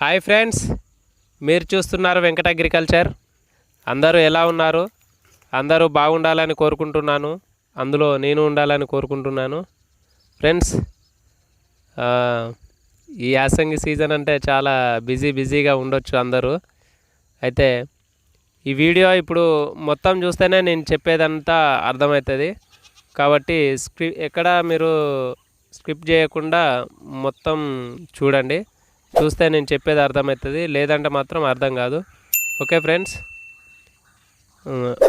Hi friends మీరు చూస్తున్నారు Venkata agriculture. అందరూ ఎలా ఉన్నారు? అందరూ బాగుండాలని కోరుకుంటున్నాను. అందులో నేను ఉండాలని కోరుకుంటున్నాను. ఫ్రెండ్స్ ఈ యాసంగి సీజన్ అంటే చాలా బిజీ బిజీగా ఉండొచ్చు అందరూ. అయితే ఈ వీడియో ఇప్పుడు మొత్తం చూస్తేనే నేను చెప్పేదంతా అర్థమవుతుంది. కాబట్టి స్క్రిప్ ఎక్కడ మీరు స్క్రిప్ట్ చేయకుండా మొత్తం చూడండి. చూస్తే నేను చెప్పేది అర్థమవుతుంది. లేదంటే మాత్రం అర్థం కాదు. Okay friends?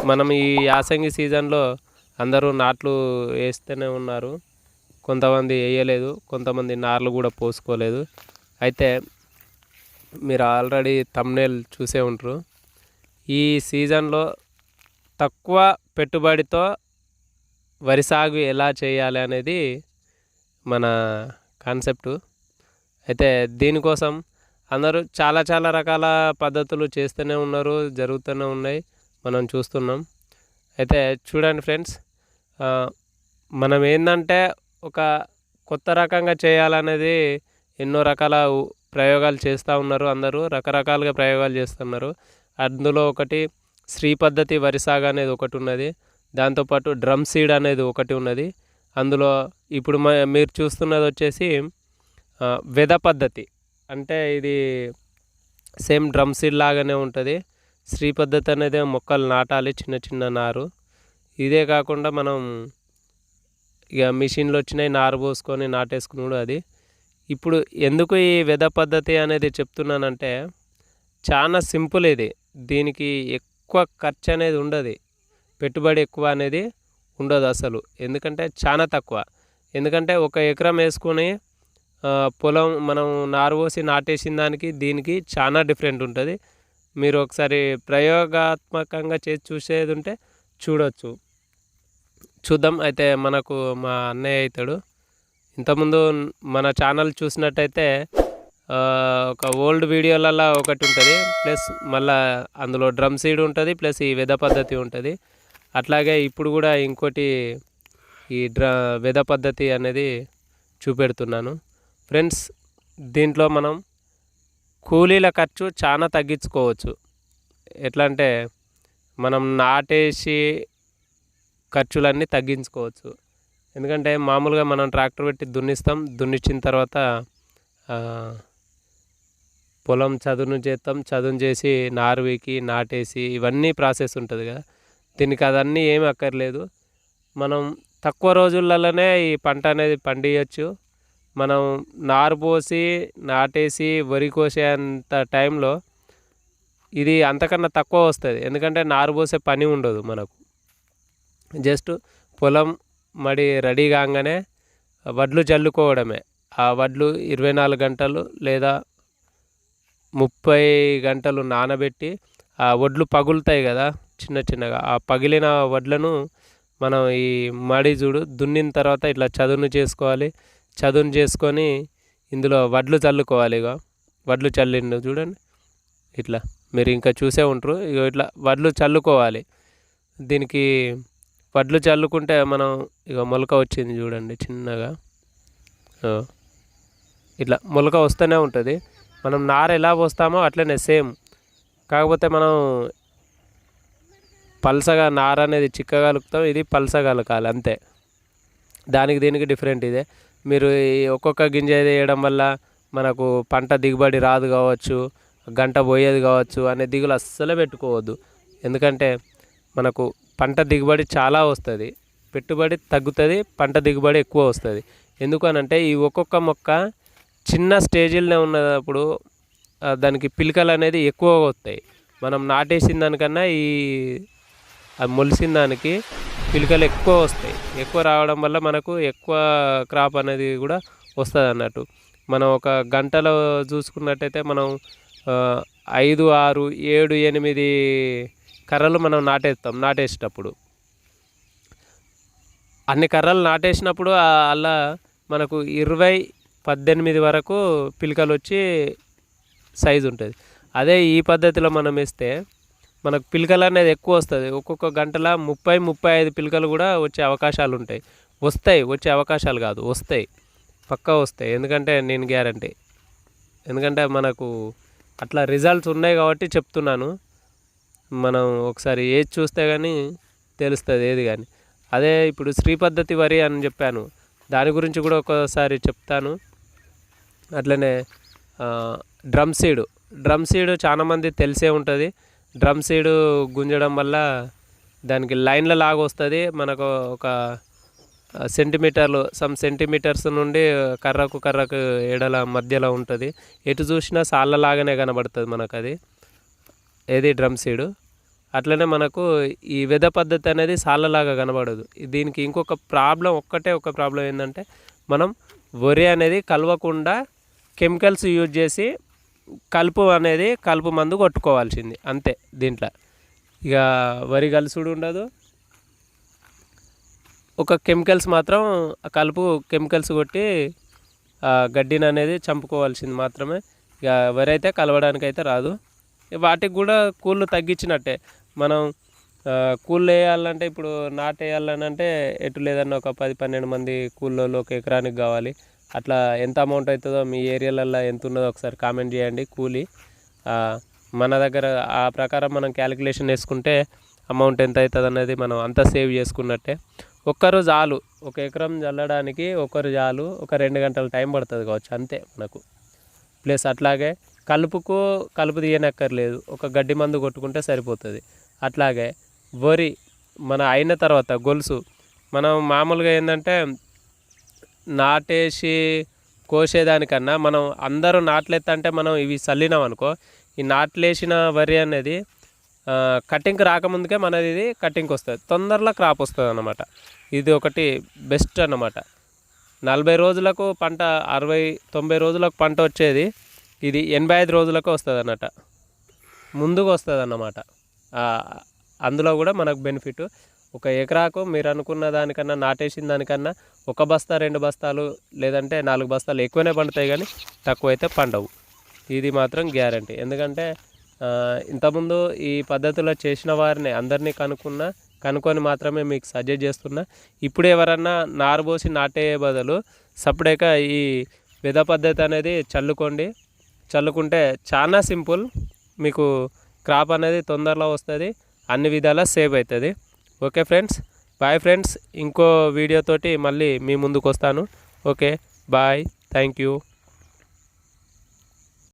మనం ఈ యాసంగి సీజన్లో అందరూ నాట్లు వేస్తూనే ఉన్నారు. కొంతమంది వేయలేదు కొంతమంది నార్లు కూడా పోసుకోలేదు. అయితే మీరు ఆల్రెడీ తమ్నేల్ చూసే ఉంటారు. ఈ సీజన్లో తక్కువ పెట్టుబడితో వరి సాగు ఎలా చేయాలి అనేది మన కాన్సెప్టు. అయితే దీనికోసం అందరూ చాలా చాలా రకాల పద్ధతులు చేస్తూనే ఉన్నారు జరుగుతూనే ఉన్నాయి. మనం చూస్తున్నాం. అయితే చూడండి ఫ్రెండ్స్ మనం ఏంటంటే ఒక కొత్త రకంగా చేయాలనేది ఎన్నో రకాల ప్రయోగాలు చేస్తూ ఉన్నారు అందరూ రకరకాలుగా ప్రయోగాలు చేస్తున్నారు. అందులో ఒకటి శ్రీ పద్ధతి వరి సాగు అనేది ఒకటి ఉన్నది. దాంతోపాటు డ్రమ్ సీడ్ అనేది ఒకటి ఉన్నది. అందులో ఇప్పుడు మ మీరు చూస్తున్నది వచ్చేసి వెద పద్ధతి. అంటే ఇది సేమ్ డ్రమ్ సీడ్ లాగానే ఉంటుంది. శ్రీ పద్ధతి అనేది మొక్కలు నాటాలి చిన్న చిన్న నారు. ఇదే కాకుండా మనం ఇక మిషన్లు వచ్చినాయి నారు పోసుకొని నాటేసుకున్నాడు అది. ఇప్పుడు ఎందుకు ఈ వెద పద్ధతి అనేది చెప్తున్నానంటే చాలా సింపుల్ ఇది. దీనికి ఎక్కువ ఖర్చు అనేది ఉండదు. పెట్టుబడి ఎక్కువ అనేది ఉండదు అసలు. ఎందుకంటే చాలా తక్కువ. ఎందుకంటే ఒక ఎకరం వేసుకొని పొలం మనం నారు పోసి నాటేసిన దానికి దీనికి చాలా డిఫరెంట్ ఉంటుంది. మీరు ఒకసారి ప్రయోగాత్మకంగా చేసి చూసేది ఉంటే చూడొచ్చు. చూద్దాం. అయితే మనకు మా అన్నయ్య అవుతాడు ఇంతకుముందు మన ఛానల్ చూసినట్టయితే ఒక ఓల్డ్ వీడియోలలో ఒకటి ఉంటుంది. ప్లస్ మళ్ళీ అందులో డ్రమ్ సీడ్ ఉంటుంది. ప్లస్ ఈ వెద పద్ధతి ఉంటుంది. అట్లాగే ఇప్పుడు కూడా ఇంకోటి ఈ డ్ర వెద పద్ధతి అనేది చూపెడుతున్నాను. ఫ్రెండ్స్ దీంట్లో మనం కూలీల ఖర్చు చాలా తగ్గించుకోవచ్చు. ఎట్లా అంటే మనం నాటేసి ఖర్చులన్నీ తగ్గించుకోవచ్చు. ఎందుకంటే మామూలుగా మనం ట్రాక్టర్ పెట్టి దున్నిస్తాం. దున్నిచ్చిన తర్వాత పొలం చదును చేస్తాం చదును చేసి నారువికి నాటేసి ఇవన్నీ ప్రాసెస్ ఉంటుంది కదా. దీనికి అదన్నీ ఏమి అక్కర్లేదు. మనం తక్కువ రోజులలోనే ఈ పంట అనేది పండియచ్చు. మనం నారు పోసి నాటేసి వరి కోసేంత టైంలో ఇది అంతకన్నా తక్కువ వస్తుంది. ఎందుకంటే నారు పోసే పని ఉండదు మనకు. జస్ట్ పొలం మడి రెడీ కాగానే వడ్లు చల్లుకోవడమే ఆ వడ్లు ఇరవై నాలుగు గంటలు లేదా ముప్పై గంటలు నానబెట్టి ఆ వడ్లు పగులుతాయి కదా చిన్న చిన్నగా. ఆ పగిలిన వడ్లను మనం ఈ మడి చూడు దున్నిన తర్వాత ఇట్లా చదును చేసుకోవాలి. చదును చేసుకొని ఇందులో వడ్లు చల్లుకోవాలి ఇక వడ్లు చల్లిండు చూడండి. ఇట్లా మీరు ఇంకా చూసే ఉంటారు. ఇక ఇట్లా వడ్లు చల్లుకోవాలి. దీనికి వడ్లు చల్లుకుంటే మనం ఇక మొలక వచ్చింది చూడండి చిన్నగా. ఇట్లా మొలక వస్తూనే ఉంటుంది. మనం నార ఎలా పోస్తామో అట్లనే సేమ్. కాకపోతే మనం పల్సగా నార అనేది చిక్కగలుగుతాం ఇది పల్సగలకాలి అంతే. దానికి దీనికి డిఫరెంట్ ఇదే. మీరు ఈ ఒక్కొక్క గింజ వేయడం వల్ల మనకు పంట దిగుబడి రాదు కావచ్చు గంట పోయేది కావచ్చు అనే దిగులు అస్సలు పెట్టుకోవద్దు. ఎందుకంటే మనకు పంట దిగుబడి చాలా వస్తుంది. పెట్టుబడి తగ్గుతుంది పంట దిగుబడి ఎక్కువ వస్తుంది. ఎందుకనంటే ఈ ఒక్కొక్క మొక్క చిన్న స్టేజీలోనే ఉన్నప్పుడు దానికి పిలకలు అనేది ఎక్కువగా వస్తాయి. మనం నాటేసిన దానికన్నా ఈ అది మొలిసిన దానికి పిలుకలు ఎక్కువ వస్తాయి. ఎక్కువ రావడం వల్ల మనకు ఎక్కువ క్రాప్ అనేది కూడా వస్తుంది అన్నట్టు మనం ఒక గంటలో చూసుకున్నట్టయితే మనం ఐదు ఆరు ఏడు ఎనిమిది కర్రలు మనం నాటేస్తాం నాటేసేటప్పుడు. అన్ని కర్రలు నాటేసినప్పుడు అలా మనకు ఇరవై పద్దెనిమిది వరకు పిలకలు వచ్చి సైజు ఉంటుంది. అదే ఈ పద్ధతిలో మనం వేస్తే మనకు పిలకలు అనేది ఎక్కువ వస్తుంది. ఒక్కొక్క గంటల ముప్పై ముప్పై ఐదు పిలకలు కూడా వచ్చే అవకాశాలు ఉంటాయి. వస్తాయి వచ్చే అవకాశాలు కాదు వస్తాయి. పక్కా వస్తాయి. ఎందుకంటే నేను గ్యారంటీ. ఎందుకంటే మనకు అట్లా రిజల్ట్స్ ఉన్నాయి కాబట్టి చెప్తున్నాను. మనం ఒకసారి ఏది చూస్తే కానీ తెలుస్తుంది ఏది కానీ అదే ఇప్పుడు శ్రీ పద్ధతి వరి అని చెప్పాను. దాని గురించి కూడా ఒకసారి చెప్తాను. అట్లనే డ్రమ్ సీడ్. డ్రమ్ సీడ్ చాలామంది తెలిసే ఉంటుంది. డ్రమ్ సీడ్ గుంజడం వల్ల దానికి లైన్ల లాగా వస్తుంది. మనకు ఒక సెంటీమీటర్లు సమ్ సెంటీమీటర్స్ నుండి కర్రకు కర్రకు ఎడల మధ్యలో ఉంటుంది. ఎటు చూసినా సాళ్ళలాగానే కనబడుతుంది మనకు అది ఏది డ్రమ్ సీడ్. అట్లనే మనకు ఈ విధ పద్ధతి అనేది సాళ్ళలాగా కనబడదు. దీనికి ఇంకొక ప్రాబ్లం ఒక్కటే ఒక ప్రాబ్లం ఏంటంటే మనం వరి అనేది కలవకుండా కెమికల్స్ యూజ్ చేసి కలుపు అనేది కలుపు మందు కొట్టుకోవాల్సింది అంతే దీంట్లో. ఇక వరి కలుసుడు ఉండదు. ఒక కెమికల్స్ మాత్రం ఆ కలుపు కెమికల్స్ కొట్టి గడ్డిని అనేది చంపుకోవాల్సింది మాత్రమే. ఇక వరి అయితే కలవడానికి అయితే రాదు వాటికి కూడా కూళ్ళు తగ్గించినట్టే. మనం కూళ్ళు వేయాలంటే ఇప్పుడు నాటు వేయాలని అంటే ఎటు లేదన్న ఒక పది పన్నెండు మంది కూళ్ళలో ఒక ఎకరానికి కావాలి. అట్లా ఎంత అమౌంట్ అవుతుందో మీ ఏరియాలలో ఎంత ఉన్నదో ఒకసారి కామెంట్ చేయండి కూలి. మన దగ్గర ఆ ప్రకారం మనం క్యాలిక్యులేషన్ వేసుకుంటే అమౌంట్ ఎంత అవుతుంది అనేది మనం అంతా సేవ్ చేసుకున్నట్టే. ఒక్కరు చాలు ఒక ఎకరం చల్లడానికి ఒకరు చాలు ఒక రెండు గంటల టైం పడుతుంది కావచ్చు అంతే మనకు. ప్లస్ అట్లాగే కలుపుకు కలుపు తీయనక్కర్లేదు ఒక గడ్డి మందు కొట్టుకుంటే సరిపోతుంది. అట్లాగే వరి మన అయిన తర్వాత గొలుసు మనం మామూలుగా ఏంటంటే నాటేసి కోసేదానికన్నా మనం అందరూ నాట్లెత్తంటే మనం ఇవి చల్లినాం అనుకో ఈ నాట్లేసిన వరి అనేది కటింగ్కి రాకముందుకే మనది ఇది కటింగ్కి వస్తుంది. తొందరలో క్రాప్ వస్తుంది అన్నమాట ఇది ఒకటి బెస్ట్ అన్నమాట. నలభై రోజులకు పంట అరవై తొంభై రోజులకు పంట వచ్చేది ఇది ఎనభై ఐదు రోజులకు వస్తుంది అన్నమాట ముందుకు వస్తుంది అన్నమాట అందులో కూడా మనకు బెనిఫిట్. ఒక ఎకరాకు మీరు అనుకున్న దానికన్నా నాటేసిన దానికన్నా ఒక బస్తా రెండు బస్తాలు లేదంటే నాలుగు బస్తాలు ఎక్కువనే పండుతాయి కానీ తక్కువ అయితే పండవు. ఇది మాత్రం గ్యారంటీ. ఎందుకంటే ఇంతకుముందు ఈ పద్ధతిలో చేసిన వారిని అందరినీ కనుక్కున్న కనుక్కొని మాత్రమే మీకు సజెస్ట్ చేస్తున్నా. ఇప్పుడు ఎవరన్నా నారు పోసి నాటే బదులు సపరేక ఈ విధ పద్ధతి అనేది చల్లుకోండి. చల్లుకుంటే చాలా సింపుల్. మీకు క్రాప్ అనేది తొందరలో వస్తుంది అన్ని విధాలా సేవ్ అవుతుంది. Okay friends bye friends. ఇంకో వీడియోతోటి మళ్ళీ మీ ముందుకు వస్తాను ఓకే బాయ్. Thank you.